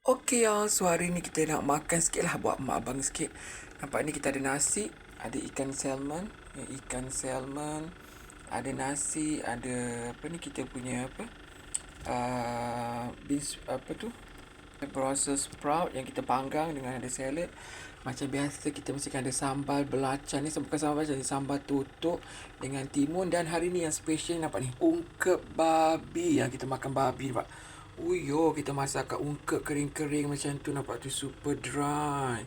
Okey ya, so hari ni kita nak makan sikit lah buat mak abang sikit. Nampak ni kita ada nasi, ada ikan salmon, ya, ikan salmon, ada nasi, ada apa ni kita punya apa? Uh, beans apa tu? Brussels sprout yang kita panggang dengan ada salad. Macam biasa kita mesti ada sambal belacan ni bukan sambal belacan, sambal tutuk dengan timun dan hari ni yang special nampak ni ungkep babi yang kita makan babi pak. Uyo, kita masak kat ungkep kering-kering macam tu nampak tu super dry.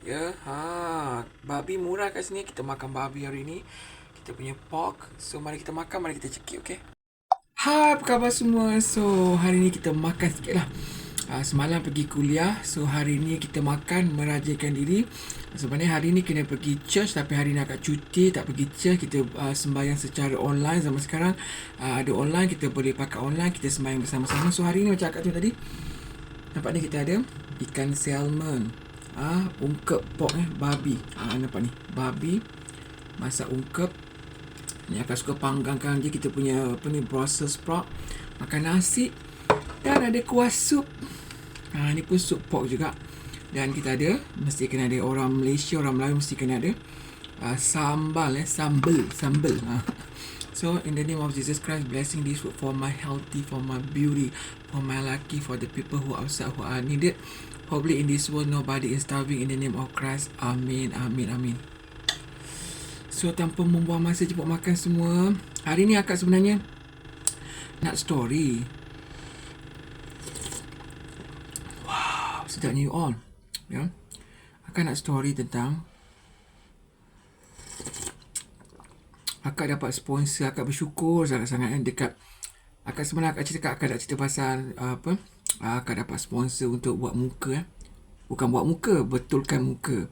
Ya, ha. Babi murah kat sini. Kita makan babi hari ni. Kita punya pork. So, mari kita makan. Mari kita cekik, okey? Hai, apa khabar semua? So, hari ni kita makan sikit lah. Uh, semalam pergi kuliah So hari ni kita makan Merajakan diri. Sebenarnya hari ni kena pergi church Tapi hari ni agak cuti Tak pergi church. Kita uh, sembahyang secara online Zaman sekarang. Uh, Ada online Kita boleh pakai online Kita sembahyang bersama-sama. So hari ni macam akak tu tadi Nampak ni kita ada Ikan salmon. Ah uh, Ungkep pork eh Babi. Ah uh, Nampak ni Babi Masak ungkep. Ni akan suka panggangkan je Kita punya Apa ni Brussels sprout Makan nasi Dan ada kuah sup Ha, ni pun sup pork juga. Dan kita ada, mesti kena ada orang Malaysia, orang Melayu mesti kena ada uh, sambal eh, sambal, sambal. Ha. So, in the name of Jesus Christ, blessing this food for my healthy, for my beauty, for my lucky, for the people who outside who are needed. Hopefully in this world, nobody is starving in the name of Christ. Amin, amin, amin. So, tanpa membuang masa cepat makan semua. Hari ni akak sebenarnya nak story. Sedapnya you all. Ya. Akan nak story tentang akak dapat sponsor, akak bersyukur sangat-sangat kan dekat akak sebenarnya akak cerita akak nak cerita pasal apa? Akak dapat sponsor untuk buat muka eh. Bukan buat muka, betulkan muka.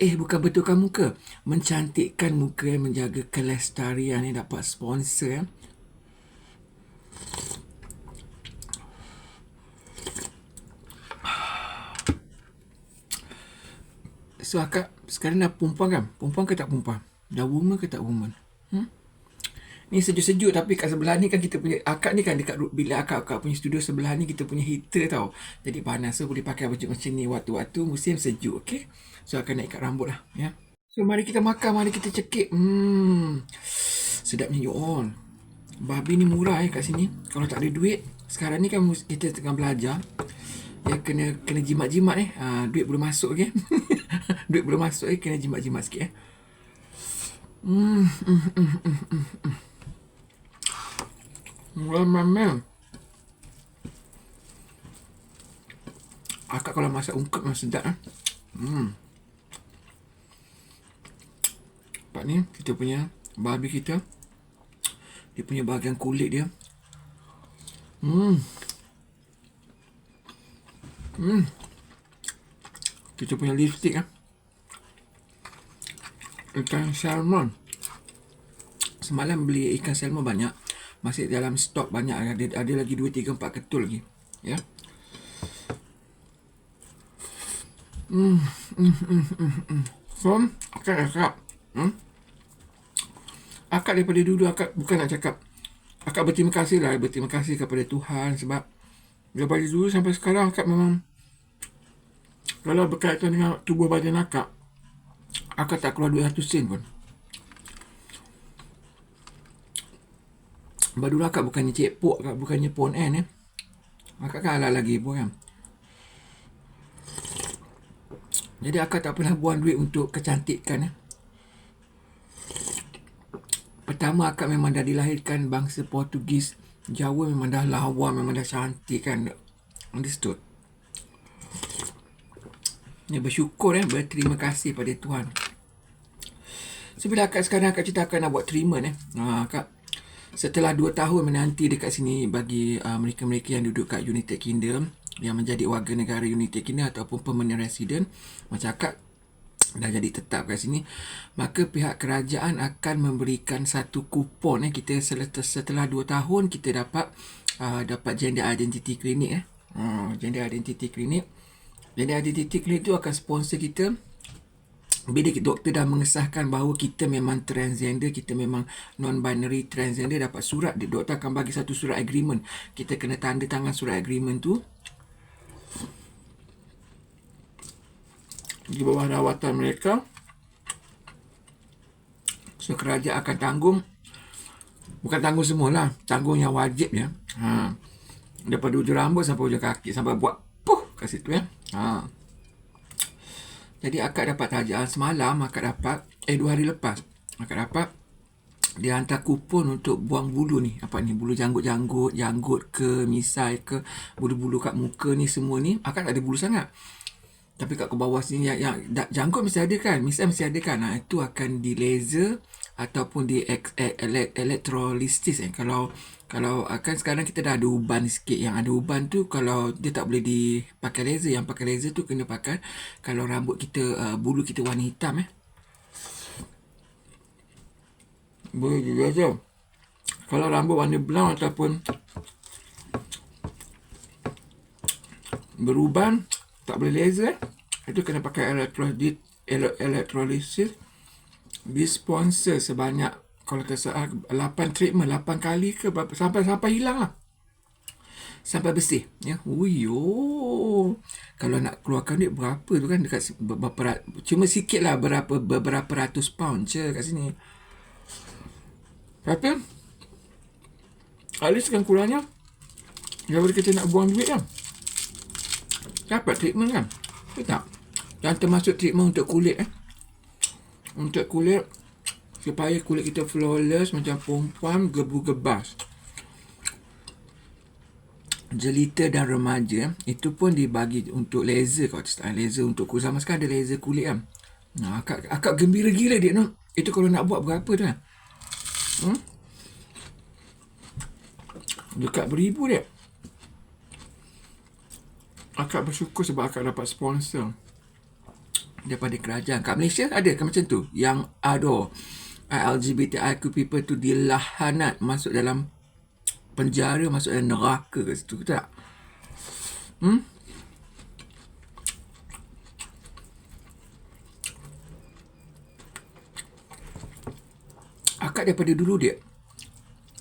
Eh, bukan betulkan muka. Mencantikkan muka, menjaga kelestarian yang dapat sponsor. Eh. So akak sekarang dah perempuan kan? Perempuan ke tak perempuan? Dah woman ke tak woman? Hmm? Ni sejuk-sejuk tapi kat sebelah ni kan kita punya akak ni kan dekat bila akak akak punya studio sebelah ni kita punya heater tau. Jadi panas so boleh pakai baju macam ni waktu-waktu musim sejuk okey. So akan nak ikat rambut lah ya. So mari kita makan, mari kita cekik. Hmm. Sedapnya you all. Babi ni murah eh kat sini. Kalau tak ada duit, sekarang ni kan kita tengah belajar. Ya kena kena jimat-jimat eh. Ha, duit boleh masuk okey. duit belum masuk eh kena jimat-jimat sikit eh. Hmm. Hmm. Hmm. Hmm. Hmm. Akak kalau masak ungkep memang sedap eh. Hmm. Pak ni kita punya babi kita. Dia punya bahagian kulit dia. Hmm. Hmm kita punya lipstick ah. Ikan salmon. Semalam beli ikan salmon banyak. Masih dalam stok banyak. Ada, ada lagi 2, 3, 4 ketul lagi. Ya. Hmm. Hmm. Hmm. Hmm. hmm. So, akak cakap. Hmm? Akak daripada dulu, akak bukan nak cakap. Akak berterima kasih lah. Berterima kasih kepada Tuhan sebab daripada dulu sampai sekarang akak memang kalau berkaitan dengan tubuh badan akak, akak tak keluar 200 sen pun. Badu akak bukannya cepuk, akak bukannya pon N eh. Akak kan ala lagi pun kan. Jadi akak tak pernah buang duit untuk kecantikan eh. Pertama akak memang dah dilahirkan bangsa Portugis. Jawa memang dah lawa, memang dah cantik kan. Understood? Ya, bersyukur eh, berterima kasih pada Tuhan. So, bila akak sekarang akak cerita akan nak buat treatment eh. Ha, akak setelah 2 tahun menanti dekat sini bagi uh, mereka-mereka yang duduk kat United Kingdom yang menjadi warga negara United Kingdom ataupun permanent resident macam akak dah jadi tetap kat sini maka pihak kerajaan akan memberikan satu kupon eh. Kita setelah 2 tahun kita dapat uh, dapat gender identity clinic eh. Uh, gender identity clinic. Ada titik clinic tu akan sponsor kita bila doktor dah mengesahkan bahawa kita memang transgender, kita memang non-binary transgender, dapat surat, doktor akan bagi satu surat agreement. Kita kena tanda tangan surat agreement tu. Di bawah rawatan mereka. So, kerajaan akan tanggung. Bukan tanggung semualah. Tanggung yang wajib ya. Ha. Daripada ujung rambut sampai ujung kaki. Sampai buat puh kat situ ya. Ha. Jadi akak dapat tajaan semalam akak dapat eh dua hari lepas. Akak dapat dia hantar kupon untuk buang bulu ni. Apa ni? Bulu janggut-janggut janggut ke misai ke bulu-bulu kat muka ni semua ni akak tak ada bulu sangat. Tapi kat ke bawah sini yang, yang janggut mesti ada kan? Misai mesti ada kan? Nah, itu akan di laser ataupun di elektrolisis eh. kalau kalau akan sekarang kita dah ada uban sikit. Yang ada uban tu kalau dia tak boleh dipakai laser yang pakai laser tu kena pakai kalau rambut kita uh, bulu kita warna hitam eh. Boleh juga je kalau rambut warna brown ataupun beruban tak boleh laser eh. itu kena pakai elektrolisis di sponsor sebanyak kalau tak salah 8 treatment 8 kali ke berapa? Sampai sampai hilang lah. Sampai bersih ya. Uyo kalau nak keluarkan duit berapa tu kan? Dekat berapa cuma sikit lah berapa beberapa ratus pound je kat sini. Tapi at least kan kurangnya daripada kita nak buang duit kan? Dapat treatment kan? Betul tak? Dan termasuk treatment untuk kulit eh. Untuk kulit supaya kulit kita flawless macam perempuan gebu-gebas. Jelita dan remaja itu pun dibagi untuk laser kalau tak laser untuk kulit sama sekali ada laser kulit kan. Nah, akak, akak gembira gila dia no. Itu kalau nak buat berapa tu kan? Hmm? Dekat beribu dia. Akak bersyukur sebab akak dapat sponsor daripada kerajaan. Kat Malaysia ada kan macam tu? Yang ada LGBTIQ people tu dilahanat masuk dalam penjara, masuk dalam neraka ke situ, betul tak? Hmm? Akak daripada dulu dia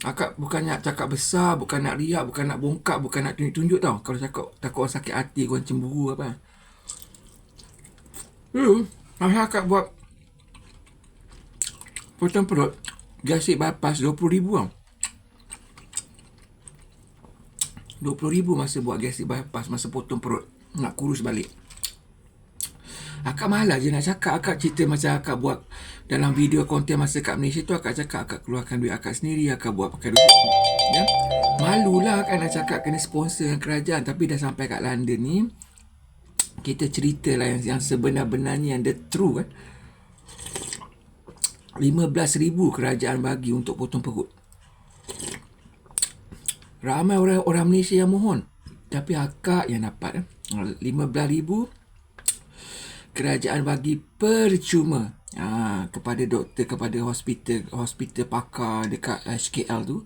Akak bukan nak cakap besar, bukan nak riak, bukan nak bongkak, bukan nak tunjuk-tunjuk tau. Kalau cakap takut orang sakit hati, orang cemburu apa. Hmm, akak buat potong perut gasik bypass RM20,000 tau. RM20,000 masa buat gasik bypass masa potong perut. Nak kurus balik. Akak malah je nak cakap. Akak cerita macam akak buat dalam video konten masa kat Malaysia tu. Akak cakap akak keluarkan duit akak sendiri. Akak buat pakai duit. Ya? Malulah kan nak cakap kena sponsor dengan kerajaan. Tapi dah sampai kat London ni. Kita cerita lah yang, yang sebenar-benarnya yang the true kan. 15,000 kerajaan bagi untuk potong perut. Ramai orang orang Malaysia yang mohon. Tapi akak yang dapat. 15,000 kerajaan bagi percuma ha, kepada doktor, kepada hospital hospital pakar dekat HKL tu.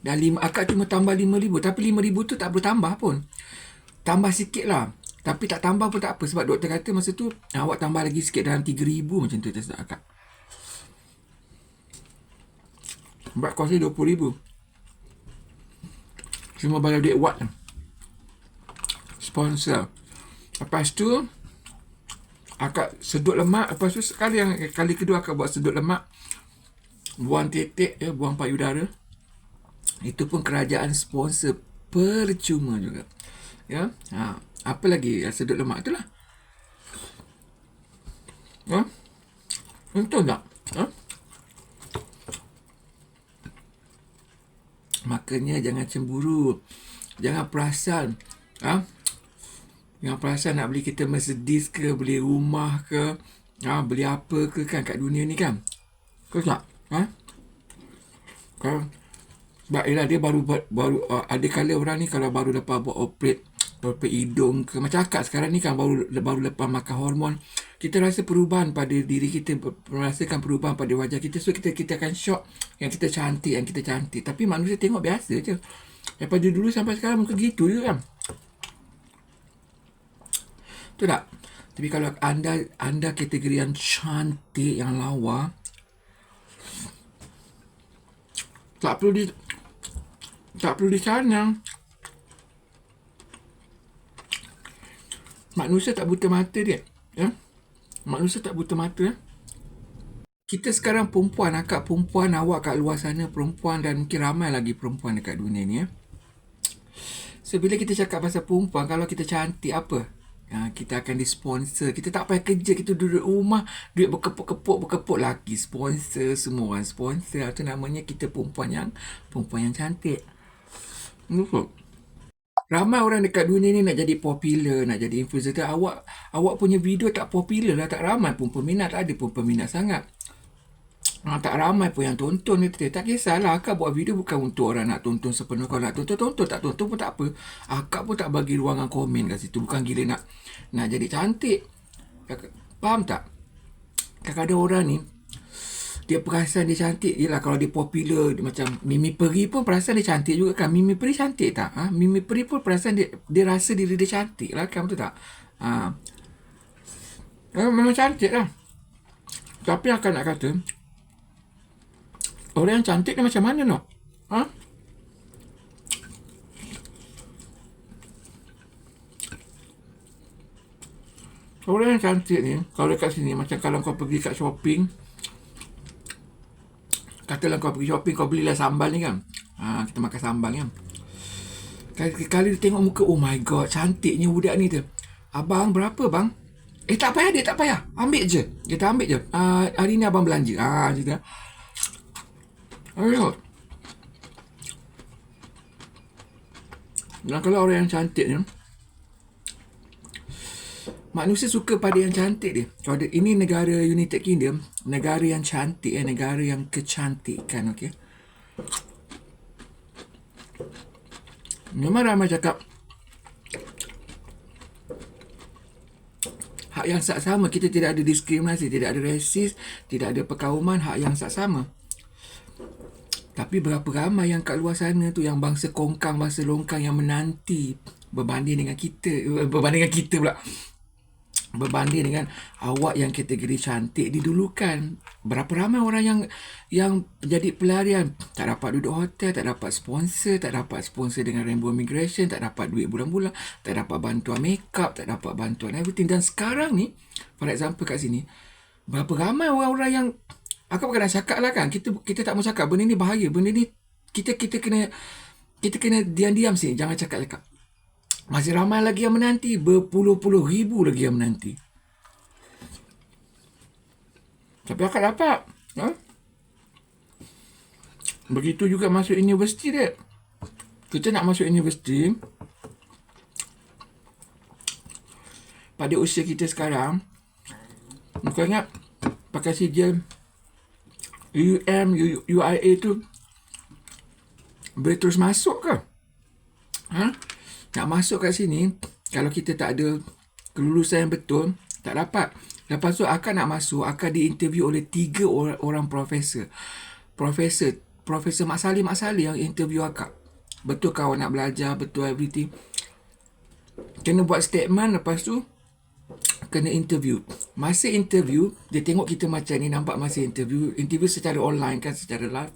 Dan lima, akak cuma tambah 5,000. Tapi 5,000 tu tak boleh tambah pun. Tambah sikit lah. Tapi tak tambah pun tak apa sebab doktor kata masa tu awak tambah lagi sikit dalam 3000 macam tu tak sedap akak. Sebab kos dia 20000. Cuma bayar duit watt lah. Sponsor. Lepas tu akak sedut lemak lepas tu sekali yang kali kedua akak buat sedut lemak buang titik ya buang payudara itu pun kerajaan sponsor percuma juga ya ha apa lagi yang sedut lemak tu lah. Ha? Untung tak? Ha? Makanya jangan cemburu. Jangan perasan. Ha? Jangan perasan nak beli kita Mercedes ke, beli rumah ke, ha? beli apa ke kan kat dunia ni kan. Kau tak? Ha? Kau sebab ialah dia baru baru uh, ada kali orang ni kalau baru dapat buat operate apa hidung ke macam akak sekarang ni kan baru baru lepas makan hormon kita rasa perubahan pada diri kita merasakan perubahan pada wajah kita. So kita kita akan shock yang kita cantik yang kita cantik. Tapi manusia tengok biasa je. Daripada dulu sampai sekarang muka gitu je kan. Tu tak? Tapi kalau anda anda kategori yang cantik, yang lawa, tak perlu di tak perlu dicanang. Manusia tak buta mata dia. Ya? Manusia tak buta mata. Ya? Kita sekarang perempuan, akak perempuan awak kat luar sana, perempuan dan mungkin ramai lagi perempuan dekat dunia ni. Ya? So, bila kita cakap pasal perempuan, kalau kita cantik apa? Ha, kita akan disponsor. Kita tak payah kerja, kita duduk rumah, duit berkepuk-kepuk, berkepuk lagi. Sponsor, semua orang sponsor. Itu namanya kita perempuan yang perempuan yang cantik. Betul. Ramai orang dekat dunia ni nak jadi popular, nak jadi influencer. Awak awak punya video tak popular lah, tak ramai pun peminat. Tak ada pun peminat sangat. Ha, tak ramai pun yang tonton ni. Tak kisahlah. Akak buat video bukan untuk orang nak tonton sepenuh. Kalau nak tonton, tonton. Tak tonton pun tak apa. Akak pun tak bagi ruangan komen kat situ. Bukan gila nak nak jadi cantik. Faham tak? Kadang-kadang orang ni dia perasan dia cantik je lah kalau dia popular dia macam Mimi Peri pun perasan dia cantik juga kan Mimi Peri cantik tak ha? Mimi Peri pun perasan dia dia rasa diri dia cantik lah kan betul tak ha. Memang cantik lah tapi akan nak kata orang yang cantik ni macam mana no ha? Orang yang cantik ni, kalau dekat sini, macam kalau kau pergi kat shopping, katalah kau pergi shopping kau belilah sambal ni kan? Ha, kita makan sambal kan? Kali, kali dia tengok muka oh my god cantiknya budak ni tu. Abang berapa bang? Eh tak payah dia tak payah. Ambil je. Kita ambil je. Uh, hari ni abang belanja. Ah ha, cerita ayo dan kalau orang yang cantik ni manusia suka pada yang cantik dia. Kalau ini negara United Kingdom, negara yang cantik, eh, negara yang kecantikan, okey. Memang ramai cakap hak yang sama kita tidak ada diskriminasi, tidak ada rasis, tidak ada perkauman, hak yang sama. Tapi berapa ramai yang kat luar sana tu yang bangsa kongkang, bangsa longkang yang menanti berbanding dengan kita, berbanding dengan kita pula berbanding dengan awak yang kategori cantik didulukan. Berapa ramai orang yang yang jadi pelarian? Tak dapat duduk hotel tak dapat sponsor tak dapat sponsor dengan Rainbow Immigration tak dapat duit bulan-bulan tak dapat bantuan makeup tak dapat bantuan everything. Dan sekarang ni for example kat sini berapa ramai orang-orang yang aku bukan nak cakap lah kan kita kita tak mau cakap benda ni bahaya benda ni kita kita kena kita kena diam-diam sini jangan cakap-cakap masih ramai lagi yang menanti. Berpuluh-puluh ribu lagi yang menanti. Tapi akan dapat. Ha? Begitu juga masuk universiti dia. Kita nak masuk universiti. Pada usia kita sekarang. Kau ingat. Pakai sijil. UM, UIA tu. Boleh terus masuk ke? Ha? Nak masuk kat sini kalau kita tak ada kelulusan yang betul tak dapat. Lepas tu akan nak masuk akan diinterview oleh tiga orang, orang profesor. Profesor profesor Mak Salih Mak Salih yang interview akak. Betul kau nak belajar betul everything. Kena buat statement lepas tu kena interview. Masa interview dia tengok kita macam ni nampak masa interview. Interview secara online kan secara live.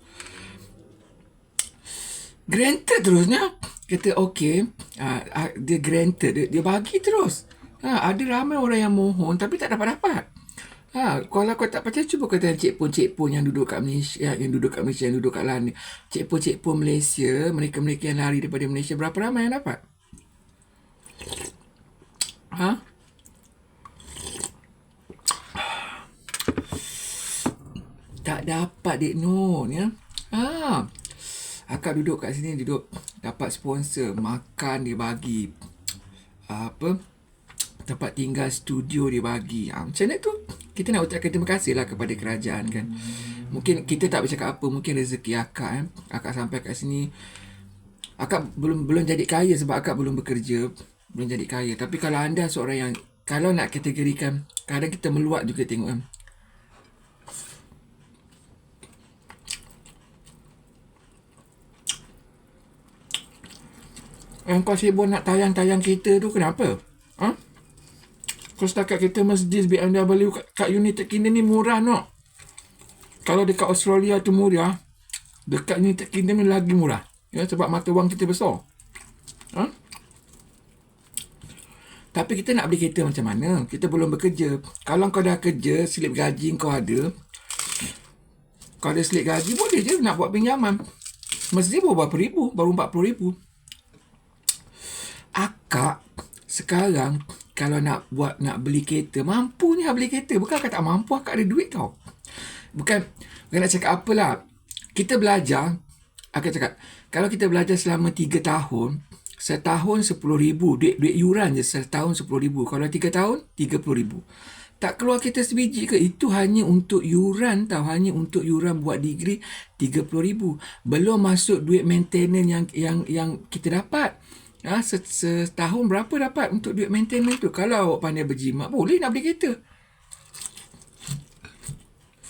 Granted terusnya kata okey uh, uh, dia granted dia, dia bagi terus. Ha, ada ramai orang yang mohon tapi tak dapat dapat ha, kalau kau tak percaya cuba kata cik pun. Cik pun yang duduk kat Malaysia yang duduk kat Malaysia yang duduk kat lain cik pun cik pun Malaysia mereka-mereka yang lari daripada Malaysia berapa ramai yang dapat? Ha? Tak dapat Dik Nur ya. Ha akak duduk kat sini duduk dapat sponsor makan dia bagi. Apa? Tempat tinggal studio dia bagi. Ha, macam mana tu? Kita nak ucapkan terima kasih lah kepada kerajaan kan? Mungkin kita tak bercakap apa mungkin rezeki akak eh. akak sampai kat sini. Akak belum belum jadi kaya sebab akak belum bekerja belum jadi kaya. Tapi kalau anda seorang yang kalau nak kategorikan kadang kita meluat juga tengok kan Yang kau sibuk nak tayang-tayang kita tu kenapa? Ha? Kau setakat kita Mercedes BMW kat, kat United Kingdom ni murah no. Kalau dekat Australia tu murah, dekat United Kingdom ni lagi murah. Ya, sebab mata wang kita besar. Ha? Tapi kita nak beli kereta macam mana? Kita belum bekerja. Kalau kau dah kerja, slip gaji kau ada. Kau ada slip gaji, boleh je nak buat pinjaman. Mesti baru berapa ribu? Baru 40 ribu. Akak, sekarang kalau nak buat nak beli kereta, mampu ni beli kereta. Bukan akak tak mampu, akak ada duit tau. Bukan, bukan nak cakap apalah. Kita belajar, akak cakap, kalau kita belajar selama 3 tahun, Setahun RM10,000. Duit, duit yuran je setahun RM10,000. Kalau tiga tahun, RM30,000. Tak keluar kita sebiji ke? Itu hanya untuk yuran tau. Hanya untuk yuran buat degree RM30,000. Belum masuk duit maintenance yang yang yang kita dapat. Ha, setahun berapa dapat untuk duit maintenance tu? Kalau awak pandai berjimat, boleh nak beli kereta.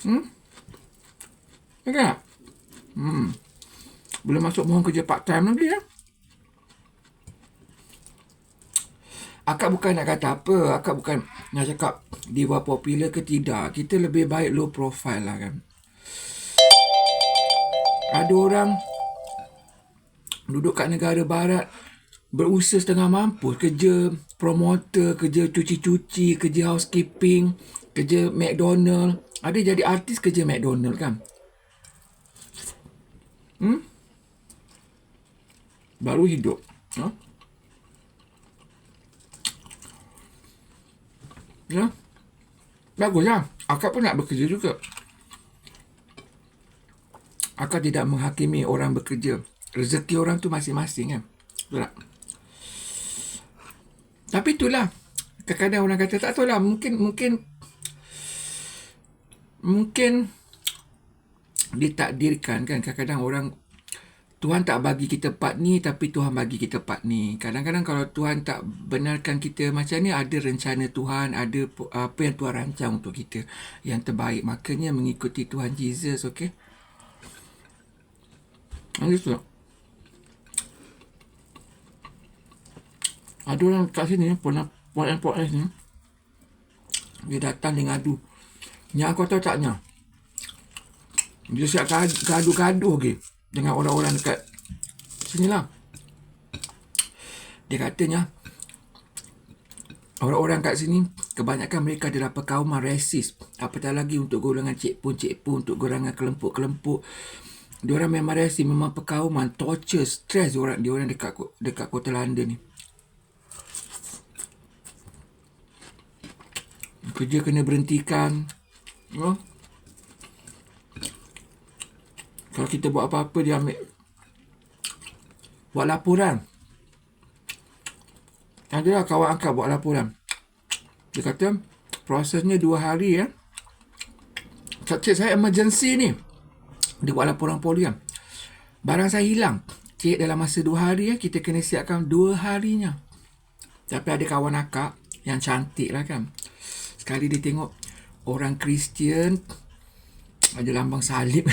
Hmm? Ya Hmm. Belum masuk mohon kerja part time lagi ya. Akak bukan nak kata apa. Akak bukan nak cakap diva popular ke tidak. Kita lebih baik low profile lah kan. Ada orang duduk kat negara barat berusaha setengah mampu. Kerja promoter, kerja cuci-cuci, kerja housekeeping, kerja McDonald. Ada jadi artis kerja McDonald kan. Hmm? Baru hidup. Huh? Ya. Bagus lah. Akak pun nak bekerja juga. Akak tidak menghakimi orang bekerja. Rezeki orang tu masing-masing kan. Betul tak? Tapi itulah. Kadang-kadang orang kata tak tahu lah. Mungkin, mungkin, mungkin ditakdirkan kan. Kadang-kadang orang Tuhan tak bagi kita part ni tapi Tuhan bagi kita part ni. Kadang-kadang kalau Tuhan tak benarkan kita macam ni ada rencana Tuhan, ada apa yang Tuhan rancang untuk kita yang terbaik. Makanya mengikuti Tuhan Jesus, okey? Itu. Ada orang kat sini, puan puan puan ni. Dia datang dengan adu. Nyak aku tahu tak nyak? Dia siap gaduh-gaduh ke? Dengan orang-orang dekat sini lah. Dia katanya orang-orang kat sini kebanyakan mereka adalah perkauman rasis. Apatah lagi untuk golongan cik pun cik pun untuk golongan kelempuk-kelempuk. Dia orang memang rasis, memang perkauman, torture, stress orang dia orang dekat dekat kota London ni. Kerja kena berhentikan. Oh. Kalau kita buat apa-apa dia ambil buat laporan. Ada lah kawan angkat buat laporan. Dia kata prosesnya dua hari ya. Cik saya emergency ni. Dia buat laporan poli kan. Barang saya hilang. Cik dalam masa dua hari ya kita kena siapkan dua harinya. Tapi ada kawan akak yang cantik lah kan. Sekali dia tengok orang Kristian ada lambang salib.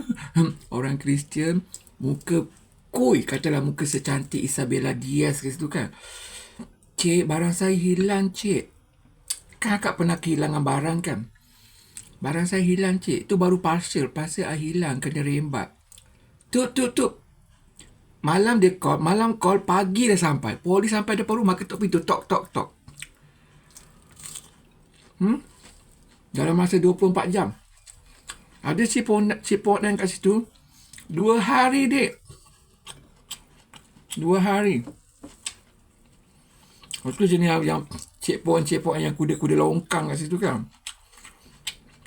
orang Kristian muka koi katalah muka secantik Isabella Diaz ke situ kan. Cik, barang saya hilang, cik. Kan akak pernah kehilangan barang kan? Barang saya hilang, cik. Tu baru parcel. Parcel saya hilang, kena rembat. Tuk, tuk, tuk. Malam dia call, malam call, pagi dah sampai. Polis sampai depan rumah, ketuk pintu, tok, tok, tok. Hmm? Dalam masa 24 jam. Ada si cipot yang kat situ. Dua hari, dek. Dua hari. Lepas tu jenis yang cipot-cipot yang kuda-kuda longkang kat situ kan.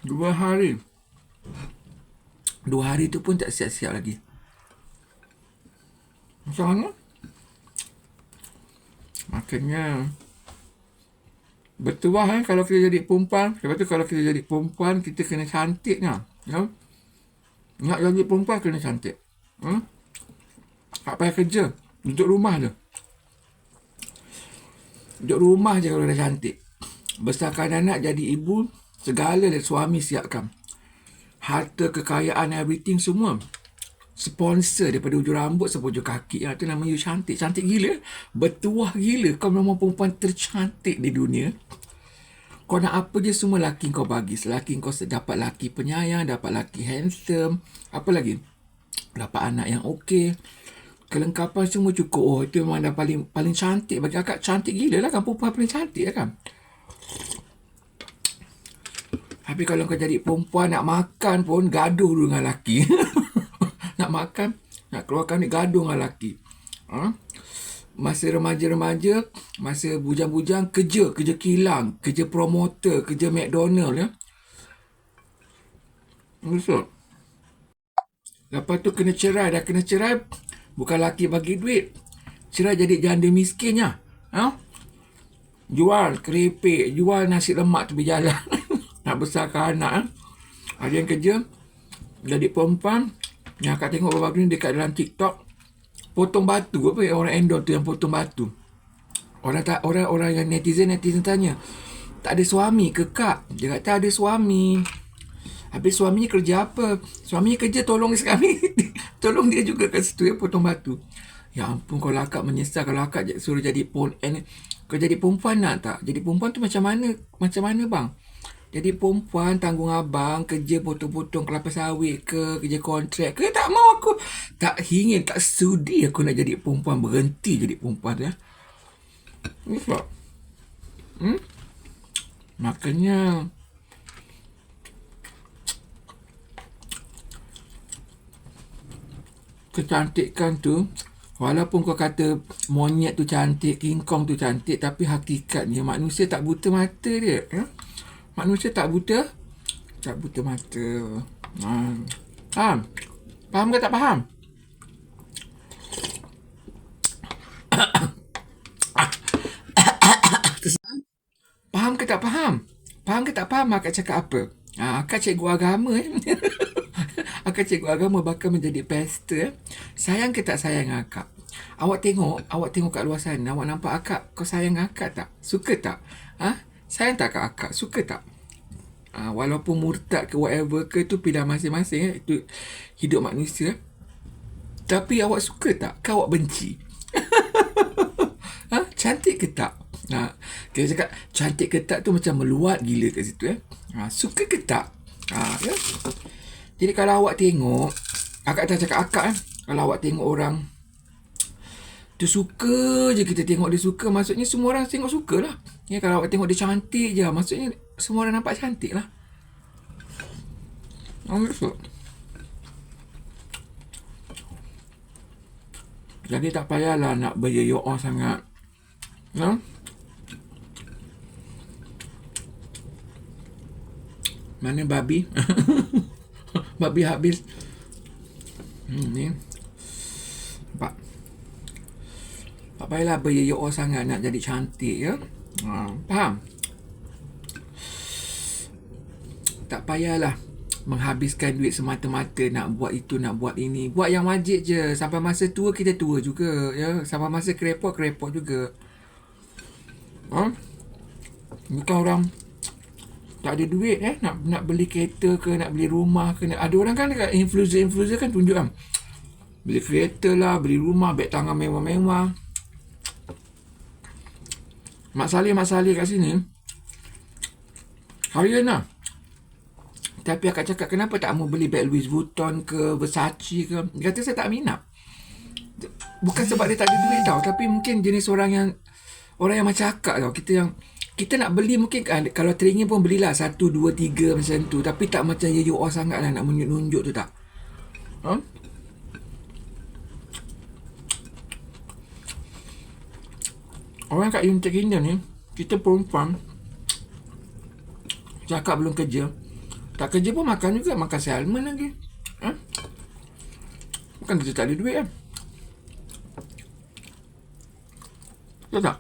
Dua hari. Dua hari tu pun tak siap-siap lagi. Macam mana? Makanya Betul lah eh, kalau kita jadi perempuan. Lepas tu kalau kita jadi perempuan, kita kena cantik kan. Ya? Nak jadi perempuan kena cantik. Hmm? Tak payah kerja. Duduk rumah je. Duduk rumah je kalau dah cantik. Besarkan anak jadi ibu, segala dari suami siapkan. Harta, kekayaan, everything semua. Sponsor daripada ujung rambut sampai ujung kaki. Itu nama you cantik. Cantik gila. Bertuah gila. Kau memang perempuan tercantik di dunia. Kau nak apa je semua laki kau bagi. Selaki kau dapat laki penyayang, dapat laki handsome. Apa lagi? Dapat anak yang okey. Kelengkapan semua cukup. Oh, itu memang dah paling paling cantik. Bagi akak cantik gila lah kan. Perempuan paling cantik lah kan. Tapi kalau kau jadi perempuan nak makan pun gaduh dulu dengan laki. nak makan, nak keluarkan ni gaduh dengan laki. Ha? Masa remaja-remaja, masa bujang-bujang, kerja. Kerja kilang, kerja promoter, kerja McDonald ya. Betul. Lepas tu kena cerai. Dah kena cerai, bukan laki bagi duit. Cerai jadi janda miskinnya. Ha? Jual keripik, jual nasi lemak tu berjalan. nak besarkan anak eh. Ada yang kerja jadi perempuan yang akak tengok beberapa ni dekat dalam TikTok potong batu apa yang orang endor tu yang potong batu. Orang tak orang orang yang netizen netizen tanya tak ada suami ke kak? Dia kata ada suami. Habis suaminya kerja apa? Suaminya kerja tolong sekali. tolong dia juga kat situ ya potong batu. Ya ampun kalau akak menyesal kalau akak suruh jadi pon eh, kau jadi perempuan nak tak? Jadi perempuan tu macam mana? Macam mana bang? Jadi perempuan tanggung abang kerja potong-potong kelapa sawit ke kerja kontrak ke tak mau aku tak ingin tak sudi aku nak jadi perempuan berhenti jadi perempuan ya. Sebab hmm? Makanya kecantikan tu Walaupun kau kata monyet tu cantik, King Kong tu cantik Tapi hakikatnya manusia tak buta mata dia ya? Manusia tak buta Tak buta mata ha. Faham? Faham ke tak faham? faham ke tak faham? Faham ke tak faham akak cakap apa? Ha, akak cikgu agama eh. akak cikgu agama bakal menjadi pastor eh. Sayang ke tak sayang akak? Awak tengok, awak tengok kat luar sana, awak nampak akak, kau sayang akak tak? Suka tak? Ha? Sayang tak kat akak? Suka tak? Ha, walaupun murtad ke whatever ke tu pilihan masing-masing eh. Itu hidup manusia. Tapi awak suka tak? Kau awak benci? ha? Cantik ke tak? Ha, kita cakap cantik ke tak tu macam meluat gila kat situ eh. Ha, suka ke tak? Ha, ya? Jadi kalau awak tengok, akak tak cakap akak eh. Kalau awak tengok orang dia suka je kita tengok dia suka Maksudnya semua orang tengok suka lah ya, Kalau awak tengok dia cantik je Maksudnya semua orang nampak cantik lah. Jadi tak payahlah nak beryoyo sangat Ya Mana babi? babi habis. Hmm, ni. Nampak? Tak payahlah beryoyo sangat nak jadi cantik ya. Ha, faham? Tak payahlah menghabiskan duit semata-mata nak buat itu nak buat ini. Buat yang wajib je. Sampai masa tua kita tua juga ya. Sampai masa kerepot kerepot juga. Ha? Bukan orang tak ada duit eh nak nak beli kereta ke nak beli rumah ke nak, ada orang kan dekat influencer influencer kan tunjuk kan beli kereta lah beli rumah beg tangan mewah-mewah Mak Salih, Mak Salih kat sini. Harian lah. Tapi akak cakap, kenapa tak mau beli beg Louis Vuitton ke Versace ke? Kata, saya tak minat. Bukan sebab dia tak ada duit tau. Tapi mungkin jenis orang yang orang yang macam akak tau. Kita yang kita nak beli mungkin kalau teringin pun belilah satu, dua, tiga macam tu. Tapi tak macam all sangat lah nak menunjuk-nunjuk tu tak. Huh? Orang kat United Kingdom ni Kita perempuan Cakap belum kerja Tak kerja pun makan juga Makan salmon lagi ha? Bukan kita tak ada duit kan Betul tak?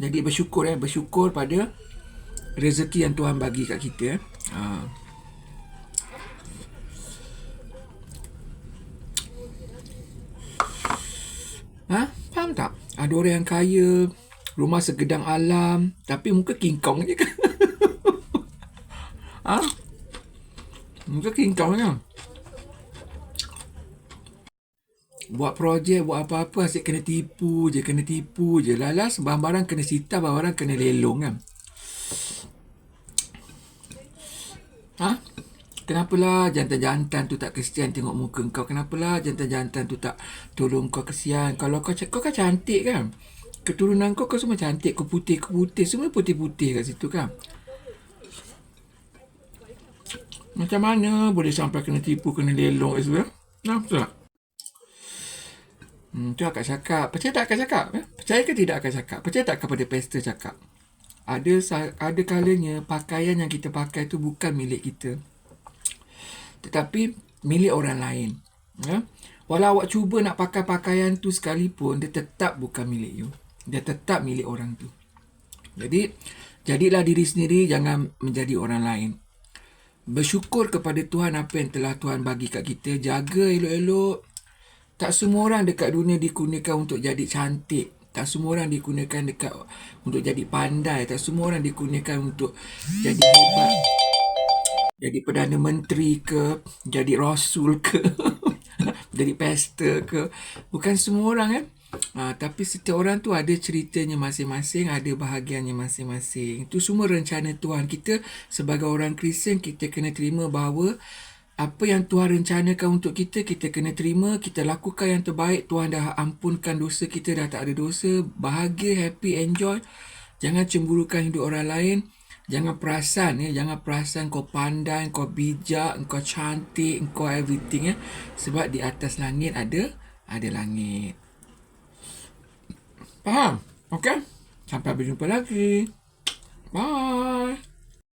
Jadi bersyukur eh Bersyukur pada Rezeki yang Tuhan bagi kat kita eh. Ha? Faham tak? Ada orang yang kaya, rumah segedang alam, tapi muka King Kong je kan? ha? Muka King Kong je. Buat projek, buat apa-apa asyik kena tipu je, kena tipu je. Lalas barang-barang kena sita, barang-barang kena lelong kan. Ha? Kenapalah jantan-jantan tu tak kesian tengok muka kau? Kenapalah jantan-jantan tu tak tolong kau kesian? Kalau kau kau kan cantik kan? Keturunan kau kau semua cantik, kau putih, kau putih, semua putih-putih kat situ kan? Macam mana boleh sampai kena tipu, kena lelong kat situ kan? Betul tak? Hmm, tu akak cakap. Percaya tak akak cakap? Eh? Percaya ke tidak akak cakap? Percaya tak kepada pesta cakap? Ada ada kalanya pakaian yang kita pakai tu bukan milik kita tetapi milik orang lain. Ya? Walau awak cuba nak pakai pakaian tu sekalipun, dia tetap bukan milik you. Dia tetap milik orang tu. Jadi, jadilah diri sendiri, jangan menjadi orang lain. Bersyukur kepada Tuhan apa yang telah Tuhan bagi kat kita. Jaga elok-elok. Tak semua orang dekat dunia dikurniakan untuk jadi cantik. Tak semua orang dikurniakan dekat untuk jadi pandai. Tak semua orang dikurniakan untuk jadi hebat jadi Perdana Menteri ke, jadi Rasul ke, jadi pastor ke. Bukan semua orang kan. Ha, tapi setiap orang tu ada ceritanya masing-masing, ada bahagiannya masing-masing. Itu semua rencana Tuhan. Kita sebagai orang Kristian, kita kena terima bahawa apa yang Tuhan rencanakan untuk kita, kita kena terima, kita lakukan yang terbaik. Tuhan dah ampunkan dosa kita, dah tak ada dosa. Bahagia, happy, enjoy. Jangan cemburukan hidup orang lain. Jangan perasan ya, jangan perasan kau pandai, kau bijak, kau cantik, kau everything ya. Sebab di atas langit ada ada langit. Faham? Okey? Sampai berjumpa lagi. Bye.